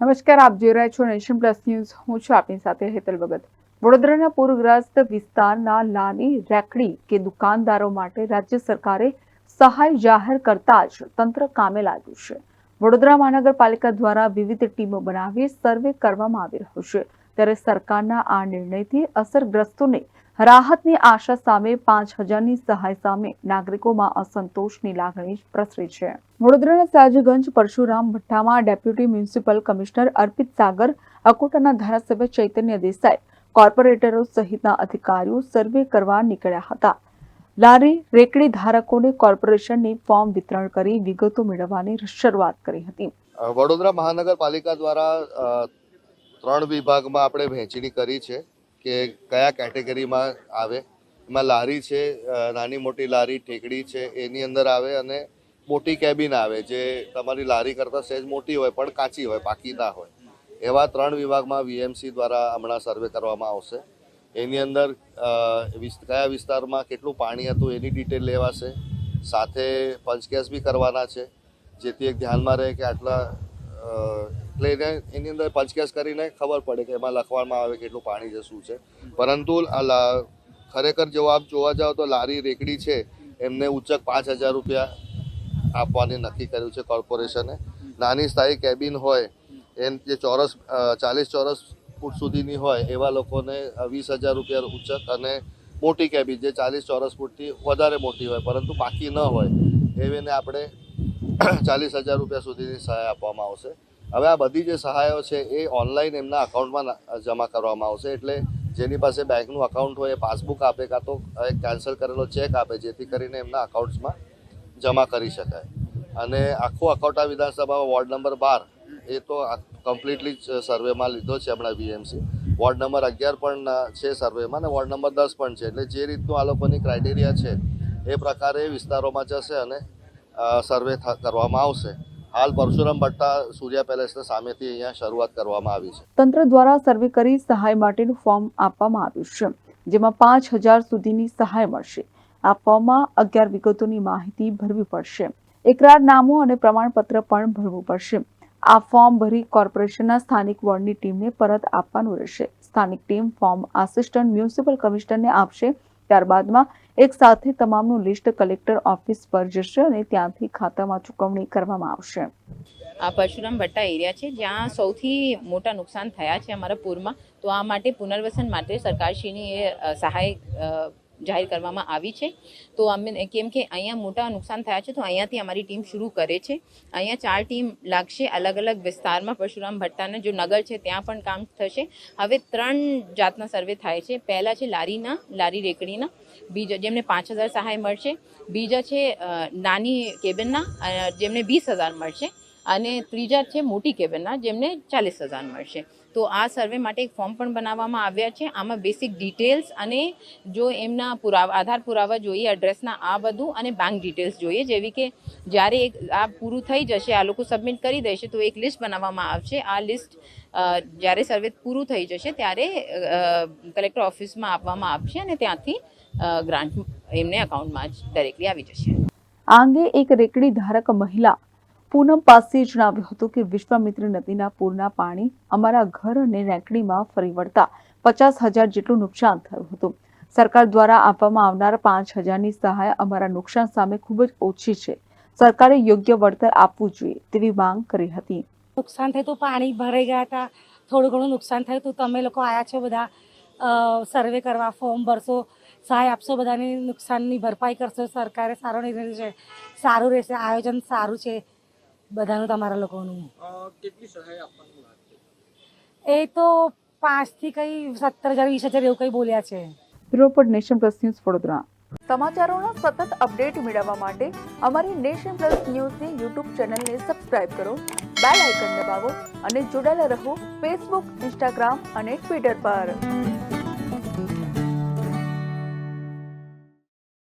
નમસ્કાર, આપ જોઈ રહ્યા છો નેશન પ્લસ ન્યૂઝ. હું છું આપની સાથે હેતલ ભગત. વડોદરાના પૂરગ્રસ્ત વિસ્તારના લાની રેકડી કે દુકાનદારો માટે રાજ્ય સરકારે સહાય જાહેર કરતા જ તંત્ર કામે લાગ્યું છે. વડોદરા મહાનગરપાલિકા દ્વારા વિવિધ ટીમો બનાવી સર્વે કરવામાં આવી રહ્યો છે. ત્યારે સરકારના આ નિર્ણયથી અસરગ્રસ્તોને રાહતની આશા સામે પાંચ હજારની સહાય સામે નાગરિકોમાં અસંતોષની લાગણી પ્રસરી છે. વડોદરાના Sajganj Parshuram ભઠ્ઠામાં deputy municipal commissioner Arpit Sagar, અકોટાના ધારાસભ્ય ચૈતન્ય દેસાઈ, કોર્પોરેટરો સહિતના અધિકારીઓ સર્વે કરવા નીકળ્યા હતા. લારી રેકડી ધારકોને કોર્પોરેશનની ફોર્મ વિતરણ કરી વિગતો મેળવવાની શરૂઆત કરી હતી. વડોદરા મહાનગરપાલિકા દ્વારા ત્રણ વિભાગમાં આપણે વહેંચણી કરી છે. કે કયા કેટેગરીમાં આવે? એમાં લારી છે નાની મોટી લારી, ઠેકડી છે, એની અંદર આવે અને મોટી કેબિન આવે, જે તમારી લારી કરતાં સહેજ મોટી હોય, પણ કાચી હોય, પાકી ના હોય. એવા ત્રણ વિભાગમાં વીએમસી દ્વારા હમણાં સર્વે કરવામાં આવશે. એની અંદર કયા વિસ્તારમાં કેટલું પાણી હતું એની ડિટેલ લેવાશે. સાથે પંચકેસ બી કરવાના છે. જેથી એક ધ્યાનમાં રહે કે આટલા એટલે એને અંદર પંચકેસ કરીને ખબર પડે કે એમાં લખવામાં આવે કેટલું પાણી છે, શું છે. પરંતુ ખરેખર જો આપ જોવા જાઓ તો લારી રેકડી છે, એમને ઉચ્ચક પાંચ હજાર રૂપિયા આપવાની નક્કી કર્યું છે કોર્પોરેશને. નાની સ્થાયી કેબિન હોય એમ જે ચોરસ ચાલીસ ચોરસ ફૂટ સુધીની હોય, એવા લોકોને વીસ હજાર રૂપિયા ઉચ્ચક અને મોટી કેબિન જે ચાલીસ ચોરસ ફૂટથી વધારે મોટી હોય, પરંતુ બાકી ન હોય, એવીને આપણે ચાલીસ હજાર રૂપિયા સુધીની સહાય આપવામાં આવશે. હવે આ બધી જે સહાયો છે એ ઓનલાઈન એમના અકાઉન્ટમાં જમા કરવામાં આવશે. એટલે જેની પાસે બેંકનું અકાઉન્ટ હોય, એ પાસબુક આપે કાં તો કેન્સલ કરેલો ચેક આપે, જેથી કરીને એમના અકાઉન્ટ્સમાં જમા કરી શકાય. અને આખું અકોટા વિધાનસભામાં વોર્ડ નંબર બાર, એ તો કમ્પ્લીટલી સર્વેમાં લીધો છે હમણાં વીએમસી વોર્ડ નંબર અગિયાર પણ છે સર્વેમાં અને વોર્ડ નંબર દસ પણ છે. એટલે જે રીતનું આ લોકોની ક્રાઇટેરિયા છે, એ પ્રકારે વિસ્તારોમાં જશે અને સર્વે કરવામાં આવશે. હાલ પરશુરામ ભટ્ટા, સૂર્યા પેલેસના સામેથી અહીંયા શરૂઆત કરવામાં આવી છે. તંત્ર દ્વારા સર્વે કરી સહાય માટેનું ફોર્મ આપવામાં આવ્યું છે, જેમાં પાંચ હજાર સુધીની સહાય મળશે. આ ફોર્મમાં અગિયાર વિગતોની માહિતી ભરવી પડશે. એકરારનામું અને પ્રમાણપત્ર પણ ભરવું પડશે. આ ફોર્મ ભરી કોર્પોરેશનના સ્થાનિક વોર્ડની ટીમને પરત આપવાનું રહેશે. સ્થાનિક ટીમ ફોર્મ આસિસ્ટન્ટ મ્યુનિસિપલ કમિશનરને આપશે ત્યારબાદમાં એક સાથે તમામનું લિસ્ટ કલેક્ટર ઓફિસ પર જશે અને ત્યાંથી ખાતામાં ચૂકવણી કરવામાં આવશે. આ પરશુરામ ભટ્ટા એરિયા છે. જ્યાં સૌથી મોટા નુકસાન થયા છે અમારા પૂરમાં. તો આ માટે પુનર્વસન માટે સરકારશ્રીની એ સહાય જાહેર કરવામાં આવી છે. તો અમે કેમ કે અહીંયા મોટા નુકસાન થયા છે, તો અહીંયાથી અમારી ટીમ શરૂ કરે છે. અહીંયા ચાર ટીમ લાગશે અલગ અલગ વિસ્તારમાં. પરશુરામ ભટ્ટાના જો નગર છે, ત્યાં પણ કામ થશે. હવે ત્રણ જાતના સર્વે થાય છે. પહેલાં છે લારીના, લારી રેકડીના. બીજા જેમને પાંચ હજાર સહાય મળશે. બીજા છે નાની કેબિનના જેમને વીસ હજાર મળશે. અને ત્રીજા છે મોટી કેબિનના જેમને ચાલીસ હજાર મળશે. તો આ સર્વે માટે એક ફોર્મ પણ બનાવવામાં આવ્યા છે. આમાં બેસિક ડિટેલ્સ અને જો એમના પુરાવા, આધાર પુરાવા જોઈએ એડ્રેસના આ બધું અને બેંક ડિટેલ્સ જોઈએ. જેવી કે જ્યારે એક આ પૂરું થઈ જશે, આ લોકો સબમિટ કરી દેશે, તો એક લિસ્ટ બનાવવામાં આવશે. આ લિસ્ટ જ્યારે સર્વે પૂરું થઈ જશે, ત્યારે કલેક્ટર ઓફિસમાં આપવામાં આવશે અને ત્યાંથી ગ્રાન્ટ એમને અકાઉન્ટમાં જ ડાયરેક્ટલી આવી જશે. આ અંગે એક રેકડી ધારક મહિલા પૂનમ પાસે જણાવ્યું હતું કે વિશ્વામિત્રી નદીના પૂરના પાણી અમારા ઘર અને રેકડીમાં ફરી વળતા પચાસ હજાર જેટલું નુકસાન થયું હતું. સરકાર દ્વારા આપવામાં આવનાર પાંચ હજારની સહાય અમારા નુકસાન સામે ખૂબ જ ઓછી છે. સરકારે યોગ્ય વળતર આપવું જોઈએ તેવી માંગ કરી હતી. નુકસાન થયું પાણી ભરાઈ ગયા હતા. થોડું ઘણું નુકસાન થયું તો તમે લોકો આવ્યા છો બધા સર્વે કરવા, ફોર્મ ભરશો, સહાય આપશો બધાને, નુકસાનની ભરપાઈ કરશો. સરકારે સારો નિર્ણય છે. સારું રહેશે. આયોજન સારું છે. બધાનું તમારા લોકોનું. કેટલી સહાય આપવાનું એ તો પાંચથી કઈ સત્તર હજાર વીસ હજાર એવું કંઈ બોલ્યા છે. Report Nation Plus news Vadodara. સમાચારોના સતત અપડેટ મેળવવા માટે અમારી નેશન પ્લસ ન્યૂઝની યુટ્યુબ ચેનલને સબસ્ક્રાઇબ કરો બેલ આઇકન દબાવો અને જોડાયેલા રહો ફેસબુક ઇન્સ્ટાગ્રામ અને ટ્વિટર પર.